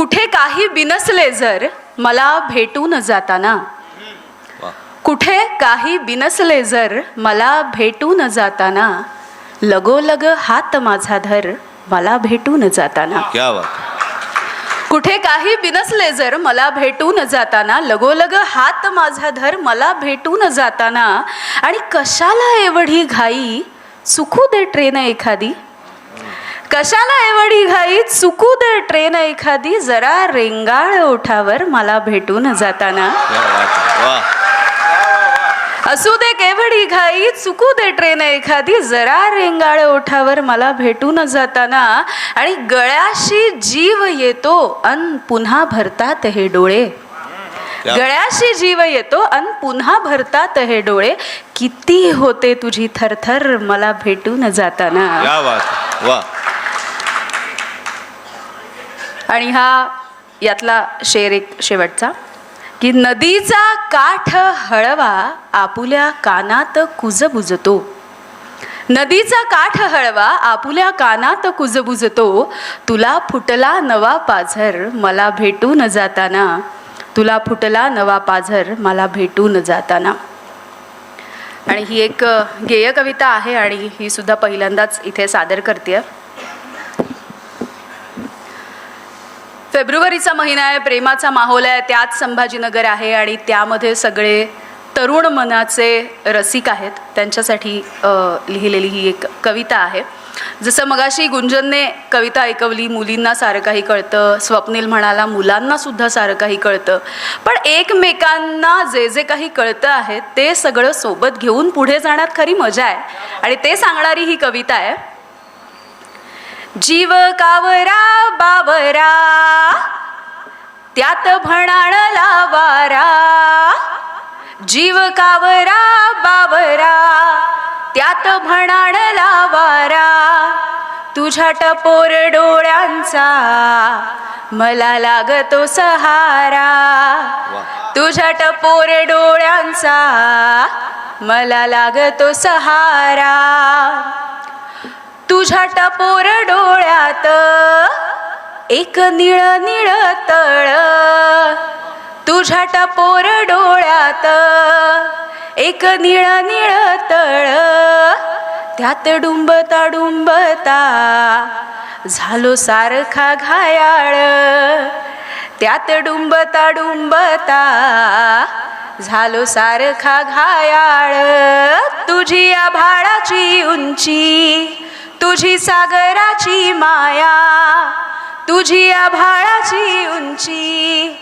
कुठे काही बिनसले जर मला भेटून जाताना. कुठे काही बिनसले जर मला भेटून जाताना. लगोलग हात माझा धर मला भेटून जाताना. क्या कुठे काही बिनसले जर मला भेटून जाताना लगोलग हात माझा धर मला भेटून जाताना. आणि कशाला एवढी घाई? चुकू दे ट्रेन एखादी. कशाला एवढी घाई? चुकू दे ट्रेन एखादी जरा रेंगाळ ओठावर मला भेटून जाताना. असू दे केवढी घाई चुकू दे ट्रेन एखादी जरा रेंगाळ ओठावर मला भेटून जाताना. आणि गळ्याशी जीव येतो अन पुन्हा भरतात हे डोळे. गळ्याशी जीव येतो अन पुन्हा भरतात हे डोळे. किती होते तुझी थरथर मला भेटून जाताना. वा आणि हा यातला शेर एक शेवटचा. की नदीचा काठ हळवा आपुल्या कानात कुजबुजतो. नदीचा काठ हळवा आपुल्या कानात कुजबुजतो. तुला फुटला नवा पाझर मला भेटून जाताना. तुला फुटला नवा पाझर मला भेटून जाताना. आणि ही एक गेय कविता आहे आणि ही सुद्धा पहिल्यांदाच इथे सादर करते फेब्रुवारीचा महिना आहे प्रेमाचा माहोल आहे त्यात संभाजीनगर आहे आणि त्यामध्ये सगळे तरुण मनाचे रसिक आहेत. त्यांच्यासाठी लिहिलेली ही एक कविता आहे. जसं मगाशी गुंजनने कविता ऐकवली मुलींना सारं काही कळतं स्वप्नील म्हणाला मुलांना सुद्धा सारं काही कळतं. पण एकमेकांना जे जे काही कळतं आहे ते सगळं सोबत घेऊन पुढे जाण्यात खरी मजा आहे. आणि ते सांगणारी ही कविता आहे. जीव कावरा बावरा त्यात भणाण लावारा. जीव कावरा बावरा. त्यात भणाण लावारा. तुझ्या टपोर डोळ्यांचा मला लागतो सहारा. तुझ्या टपोर डोळ्यांचा मला लागतो सहारा. तुझ्या टपोर डोळ्यात एक निळ निळ तळ. तुझ्या टपोर डोळ्यात एक निळ निळ तळ. त्यात डुंबता डुंबता झालो सारखा घायाळ. त्यात डुंबता डुंबता झालो सारखा घायाळ. तुझी या भाळाची उंची तुझी सागराची माया तुझी आभाळाची उंची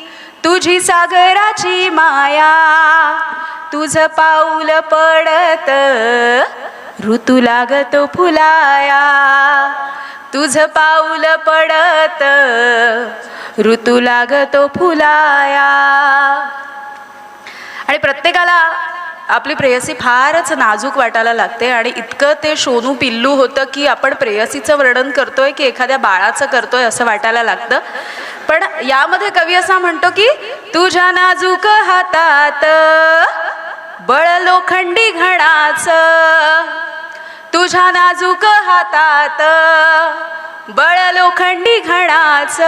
तुझी सागराची माया तुझ पाऊल पडत ऋतू लागतो फुलाया. तुझ पाऊल पडत ऋतू लागतो फुलाया. आणि प्रत्येकाला आपली प्रेयसी फारच नाजूक वाटायला लागते आणि इतकं ते शोनू पिल्लू होतं की आपण प्रेयसीचं वर्णन करतोय की एखाद्या बाळाचं करतोय असं वाटायला लागतं. पण यामध्ये कवी असा म्हणतो की तुझ्या नाजूक हातात बळ लोखंडी घणाच. तुझ्या नाजूक हातात बळ लोखंडी घणाच.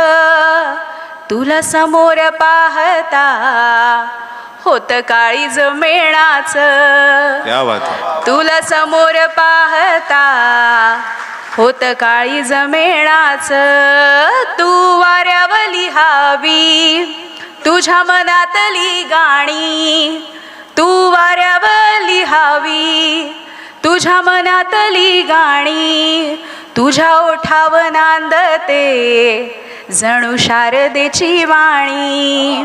तुला समोर पाहता होत काळीज मेणाच तुला समोर पाहता होत काळी जमेणाच तू वाऱ्यावली हावी तुझ्या मनातली गाणी. तू वाऱ्यावली हावी तुझ्या मनातली गाणी. तुझ्या ओठाव नांदते जणू शारदेची वाणी.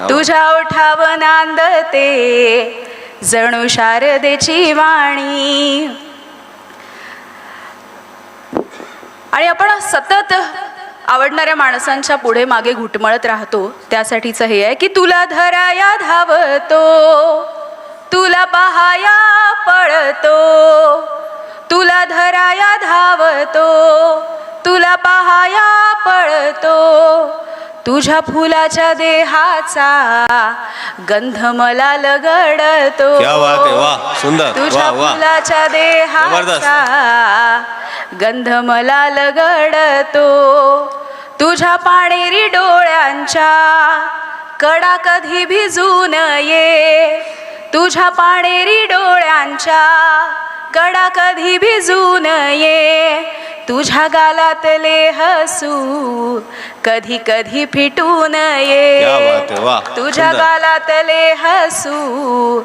तुझ्या ओठाव नांदते जणू शारदेची वाणी. आणि आपण सतत आवडणाऱ्या माणसांच्या पुढे मागे घुटमळत राहतो. त्यासाठीचं हे आहे की तुला धराया धावतो तुला पहाया पळतो तुला धराया धावतो तुला पहाया पळतो तुझ्या फुलाच्या देहाचा गंध मला लगडतो. क्या बात आहे. वा सुंदर. तुझ्या फुलाच्या देहाचा गंध मला लगडतो. तुझ्या पाणेरी डोळ्यांच्या कडा कधी भिजून ये तुझ्या पाणेरी डोळ्यांच्या कडा कधी भिजून ये तुझ्या गालातले हसू कधी कधी फिटून ये. तुझ्या. गालातले हसू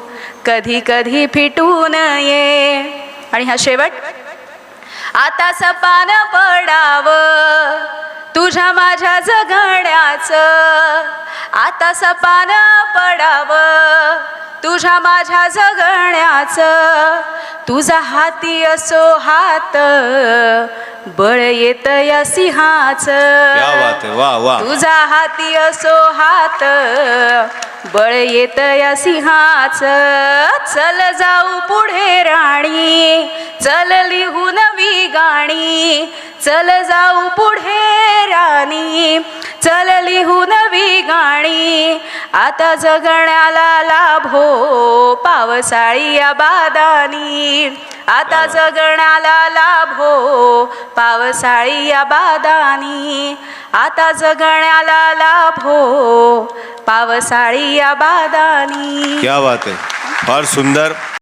कधी कधी फिटून ये. आणि हा शेवट. आता सपान पडाव. तुझ्या माझ्या जगण्याचं. आता सपान पडाव. तुझ्या माझ्या जगण्याचं. तुझा हाती असो हात बळ येत या सिंहाचं. तुझा हाती असो हात बळ येत या सिंहाच. चल जाऊ पुढे राणी चल लिहू नवी गाणी. चल जाऊ पुढे राणी चल लिहू नवी गाणी. आता जगण्याला लाभो पावसाळी या बादानी. आता जगण्याला लाभो पावसाळी या बादानी. आता जगण्याला लाभो पावसाळी या बादानी. क्या बात आहे फार सुंदर.